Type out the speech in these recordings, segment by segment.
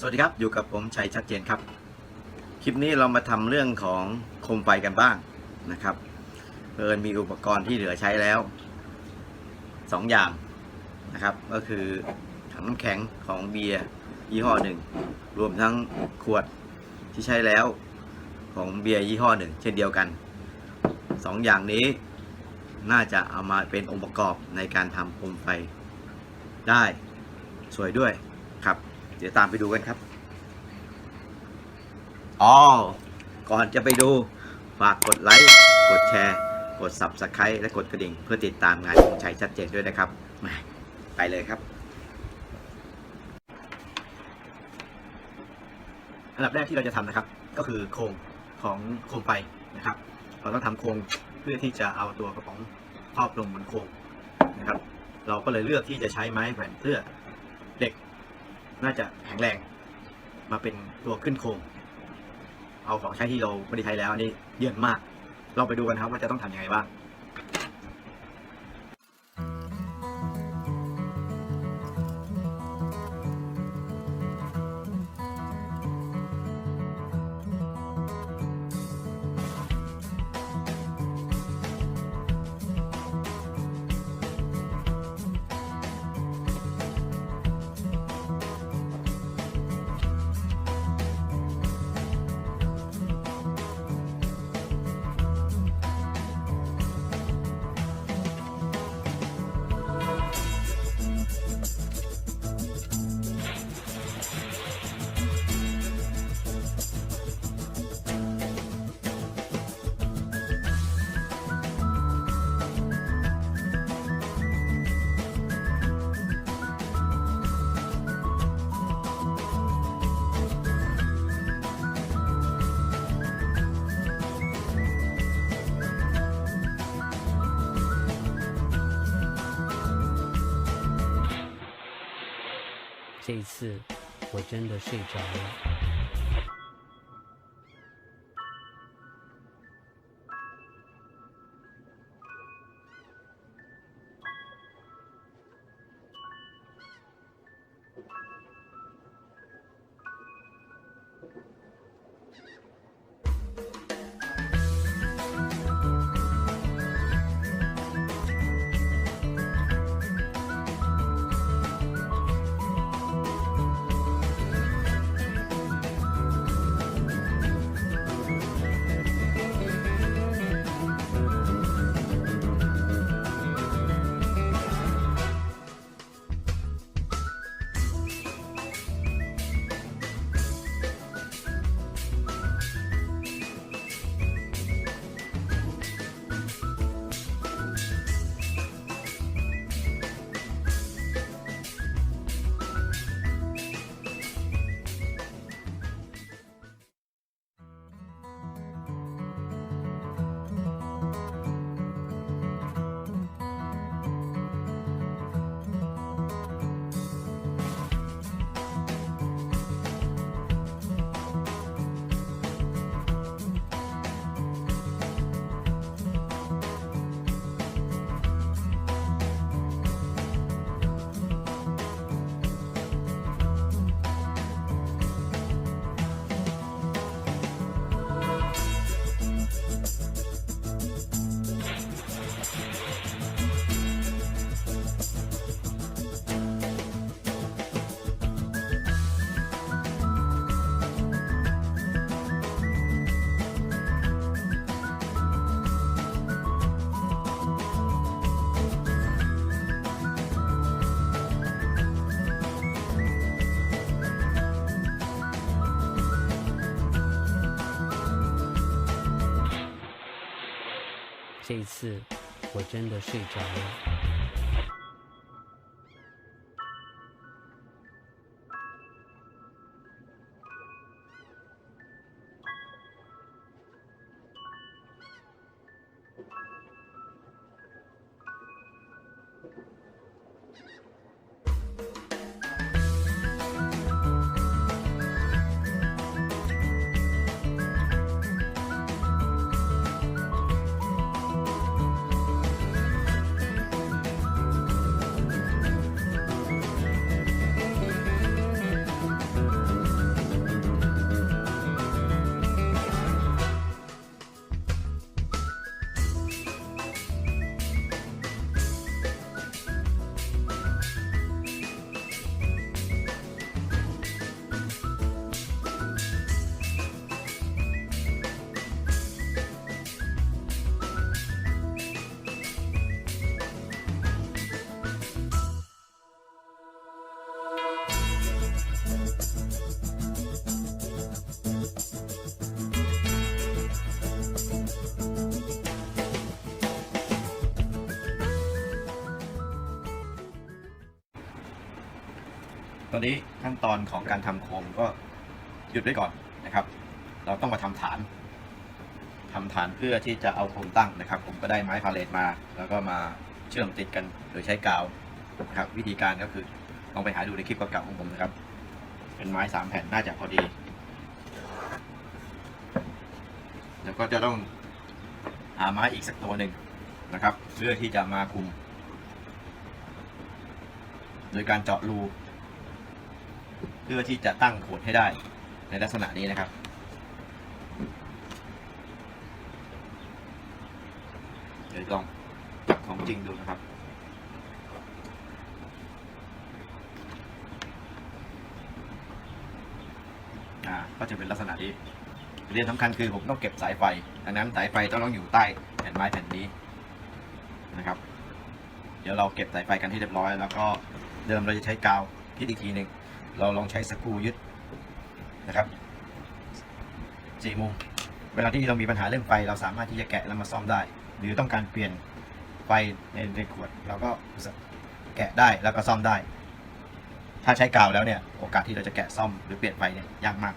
สวัสดีครับ อยู่กับผมชัยชัดเจนครับ คลิปนี้เรามาทำเรื่องของโคมไฟกันบ้างนะครับเอิญมีอุปกรณ์ที่เหลือใช้แล้วสองอย่างนะครับ ก็คือถังน้ำแข็งของเบียร์ยี่ห้อหนึ่งรวมทั้งขวดที่ใช้แล้วของเบียร์ยี่ห้อหนึ่งเช่นเดียวกันสองอย่างนี้น่าจะเอามาเป็นองค์ประกอบในการทำโคมไฟได้สวยด้วย เดี๋ยวตามไปดูกันครับอ๋อก่อนจะไปดู ฝากกดไลค์ กดแชร์ กด Subscribe และกดกระดิ่ง เพื่อติดตามงานของชัยชัดเจนด้วยนะครับ มา ไปเลยครับ อันดับแรกที่เราจะทำนะครับ ก็คือโครงของโคมไฟนะครับ เราต้องทำโครงเพื่อที่จะเอาตัวกระป๋องครอบลงบนโครงนะครับ เราก็เลยเลือกที่จะใช้ไม้แขวนเพื่อเหล็ก น่าจะแข็งแรงมาเป็นตัวขึ้นโครงเอาของใช้ที่เราไม่ได้ใช้แล้วอันนี้เยื่นมาก เราไปดูกันครับว่าจะต้องทำยังไงบ้าง 这一次我真的睡着了。这一次我真的睡着了。 อนนี้ขั้นตอนของการทำโคมก็หยุดไว้ก่อนนะครับ เราต้องมาทำฐานทำฐานเพื่อที่จะเอาโคมตั้งนะครับ ผมก็ได้ไม้พาเลตมา แล้วก็มาเชื่อมติดกันโดยใช้กาวนะครับวิธีการก็คือลองไปหาดูในคลิปเก่าๆของผมนะครับ เป็นไม้สามแผ่นน่าจะพอดี แล้วก็จะต้องหาไม้อีกสักตัวหนึ่งนะครับ เพื่อที่จะมาคุม โดยการเจาะรู เพื่อที่จะตั้งโขดให้ได้ในลักษณะนี้นะครับ เดี๋ยวลองจับของจริงดูนะครับอ่าก็จะเป็นลักษณะนี้เรียนสำคัญคือผมต้องเก็บสายไฟดังนั้นสายไฟต้องต้องอยู่ใต้แผ่นไม้แผ่นนี้นะครับ เดี๋ยวเราเก็บสายไฟกันให้เรียบร้อย แล้วก็เดิมเราจะใช้กาวพิดอีกทีหนึ่ง เราลองใช้สกรูยึดนะครับสี่มุม เวลาที่เรามีปัญหาเรื่องไฟ เราสามารถที่จะแกะแล้วมาซ่อมได้ หรือต้องการเปลี่ยนไฟในในขวด เราก็แกะได้แล้วก็ซ่อมได้ ถ้าใช้กาวแล้วเนี่ย โอกาสที่เราจะแกะซ่อมหรือเปลี่ยนไฟเนี่ยยากมาก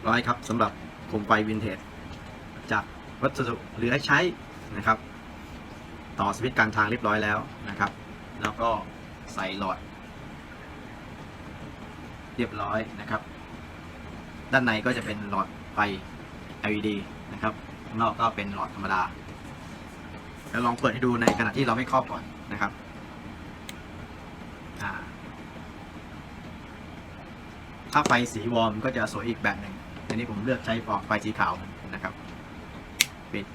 ยบร้อยครับสำหรับโคมไฟวินเทจจากวัสดุเหลือใช้นะครับ ต่อสวิตช์กลางทางเรียบร้อยแล้วนะครับ แล้วก็ใส่หลอด เรียบร้อยนะครับ ด้านในก็จะเป็นหลอดไฟ LED นะครับข้างนอกก็เป็นหลอดธรรมดาแล้วลองเปิดให้ดูในขณะที่เราไม่ครอบก่อนนะครับถ้าไฟสีวอร์มก็จะสวยอีกแบบหนึ่ง อันนี้ผมเลือกใช้ฟอกไฟสีขาวนะครับ ปิด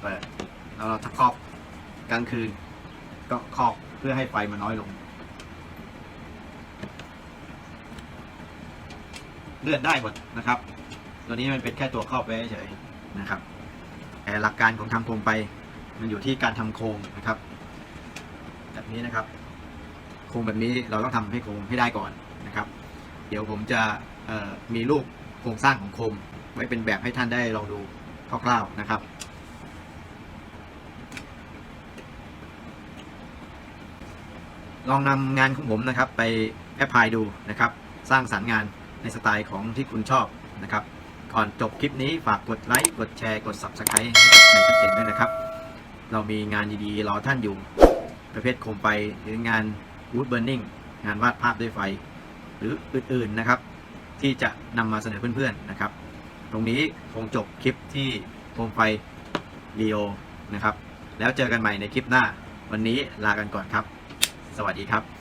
เปิด แล้วเราถ้าครอบกลางคืน ก็ครอบเพื่อให้ไฟมันน้อยลง เลื่อนได้หมดนะครับ ตัวนี้มันเป็นแค่ตัวครอบไว้เฉยนะครับแต่หลักการของทำโคมไฟมันอยู่ที่การทำโครงนะครับ แบบนี้นะครับ โครงแบบนี้เราต้องทำให้โครงให้ได้ก่อนนะครับ เดี๋ยวผมจะมีรูป โครงสร้างของโคม ไว้เป็นแบบให้ท่านได้ลองดูคร่าวๆนะครับ ลองนำงานของผมนะครับไปแอพพลายดูนะครับ สร้างสารรค์งานในสไตล์ของที่คุณชอบนะครับ ก่อนจบคลิปนี้ฝากกดไลค์กดแชร์กด Subscribe ให้กับในชัดเจนด้วยนะครับ เรามีงานดีๆ รอท่านอยู่ ประเภทโคมไฟหรืองาน wood burning งานวาดภาพด้วยไฟ หรืออื่นๆนะครับ ที่จะนำมาเสนอเพื่อนๆนะครับ ตรงนี้คงจบคลิปที่โคมไฟเรีโอนะครับ แล้วเจอกันใหม่ในคลิปหน้า วันนี้ลากันก่อนครับ สวัสดีครับ